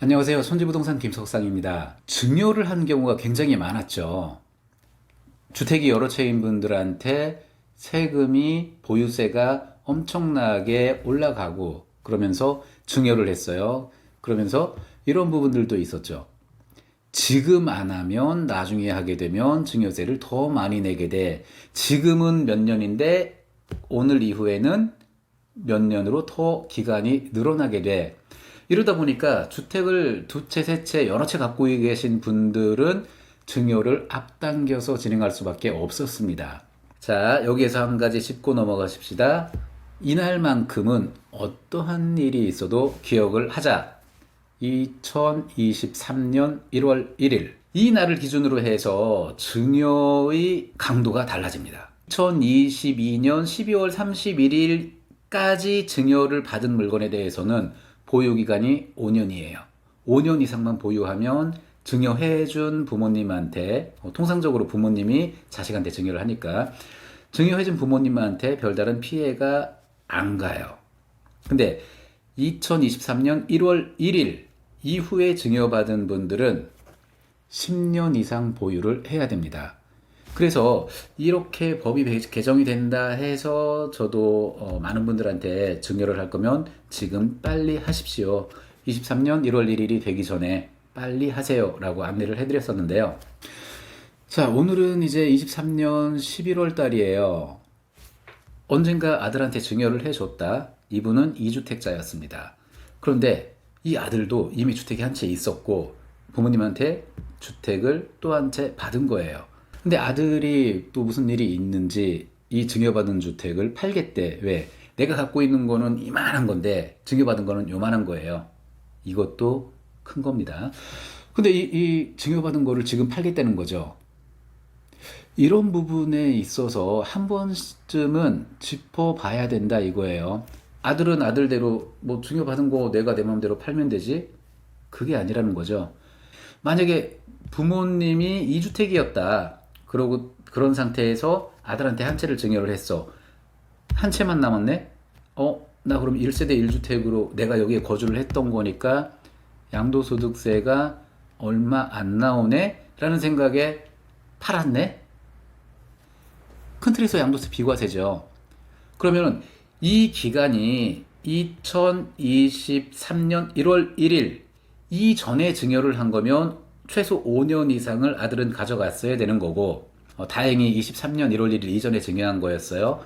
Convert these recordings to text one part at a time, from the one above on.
안녕하세요. 손지부동산 김석상입니다. 증여를 한 경우가 굉장히 많았죠. 주택이 여러 채인 분들한테 세금이 보유세가 엄청나게 올라가고 그러면서 증여를 했어요. 그러면서 이런 부분들도 있었죠. 지금 안 하면 나중에 하게 되면 증여세를 더 많이 내게 돼. 지금은 몇 년인데 오늘 이후에는 몇 년으로 더 기간이 늘어나게 돼. 이러다 보니까 주택을 두 채, 세 채, 여러 채 갖고 계신 분들은 증여를 앞당겨서 진행할 수밖에 없었습니다. 자, 여기에서 한 가지 짚고 넘어가십시다. 이날만큼은 어떠한 일이 있어도 기억을 하자. 2023년 1월 1일. 이 날을 기준으로 해서 증여의 강도가 달라집니다. 2022년 12월 31일까지 증여를 받은 물건에 대해서는 보유기간이 5년이에요. 5년 이상만 보유하면 증여해준 부모님한테, 어, 통상적으로 부모님이 자식한테 증여를 하니까, 증여해준 부모님한테 별다른 피해가 안 가요. 근데 2023년 1월 1일 이후에 증여받은 분들은 10년 이상 보유를 해야 됩니다. 그래서 이렇게 법이 개정이 된다 해서 저도 어, 많은 분들한테 증여를 할 거면 지금 빨리 하십시오. 23년 1월 1일이 되기 전에 빨리 하세요. 라고 안내를 해드렸었는데요. 자, 오늘은 이제 23년 11월 달이에요. 언젠가 아들한테 증여를 해줬다. 이분은 2주택자였습니다. 그런데 이 아들도 이미 주택이 한 채 있었고 부모님한테 주택을 또 한 채 받은 거예요. 근데 아들이 또 무슨 일이 있는지 이 증여받은 주택을 팔겠대. 왜? 내가 갖고 있는 거는 이만한 건데 증여받은 거는 요만한 거예요. 이것도 큰 겁니다. 근데 이, 이 증여받은 거를 지금 팔겠다는 거죠. 이런 부분에 있어서 한 번쯤은 짚어봐야 된다 이거예요. 아들은 아들대로 뭐 증여받은 거 내가 내 마음대로 팔면 되지? 그게 아니라는 거죠. 만약에 부모님이 2주택이었다. 그러고 그런 상태에서 아들한테 한 채를 증여를 했어. 한 채만 남았네? 어, 나 그럼 1세대 1주택으로 내가 여기에 거주를 했던 거니까 양도소득세가 얼마 안 나오네? 라는 생각에 팔았네? 큰 틀에서 양도세 비과세죠. 그러면 이 기간이 2023년 1월 1일 이전에 증여를 한 거면 최소 5년 이상을 아들은 가져갔어야 되는 거고 어, 다행히 23년 1월 1일 이전에 증여한 거였어요.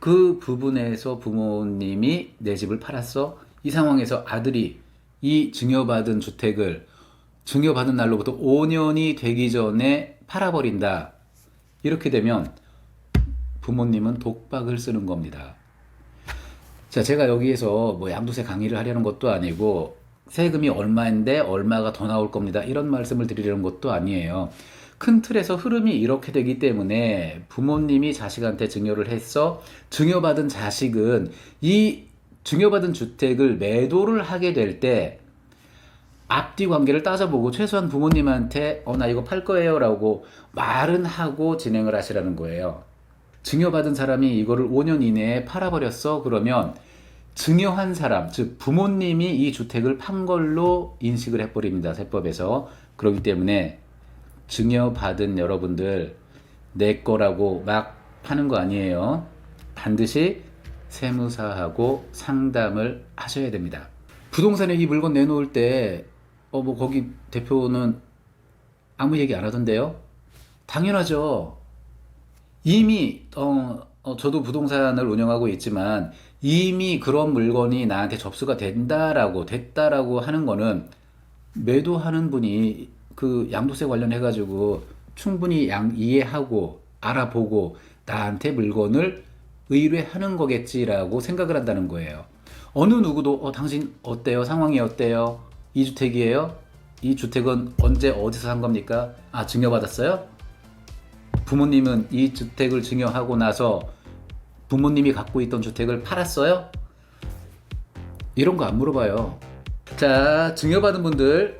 그 부분에서 부모님이 내 집을 팔았어. 이 상황에서 아들이 이 증여받은 주택을 증여받은 날로부터 5년이 되기 전에 팔아버린다. 이렇게 되면 부모님은 독박을 쓰는 겁니다. 자, 제가 여기에서 뭐 양도세 강의를 하려는 것도 아니고 세금이 얼마인데 얼마가 더 나올 겁니다. 이런 말씀을 드리려는 것도 아니에요. 큰 틀에서 흐름이 이렇게 되기 때문에 부모님이 자식한테 증여를 했어. 증여받은 자식은 이 증여받은 주택을 매도를 하게 될 때 앞뒤 관계를 따져보고 최소한 부모님한테 어, 나 이거 팔 거예요 라고 말은 하고 진행을 하시라는 거예요. 증여받은 사람이 이거를 5년 이내에 팔아버렸어. 그러면 증여한 사람, 즉 부모님이 이 주택을 판 걸로 인식을 해버립니다. 세법에서. 그렇기 때문에 증여받은 여러분들 내 거라고 막 파는 거 아니에요. 반드시 세무사하고 상담을 하셔야 됩니다. 부동산에 이 물건 내놓을 때, 어, 뭐, 거기 대표는 아무 얘기 안 하던데요? 당연하죠. 이미 어, 어, 저도 부동산을 운영하고 있지만 이미 그런 물건이 나한테 접수가 된다라고 됐다라고 하는 거는 매도하는 분이 그 양도세 관련해 가지고 충분히 양 이해하고 알아보고 나한테 물건을 의뢰하는 거겠지라고 생각을 한다는 거예요. 어느 누구도 어 당신 어때요? 상황이 어때요? 이 주택이에요? 이 주택은 언제 어디서 산 겁니까? 아 증여받았어요? 부모님은 이 주택을 증여하고 나서 부모님이 갖고 있던 주택을 팔았어요? 이런 거 안 물어봐요. 자, 증여받은 분들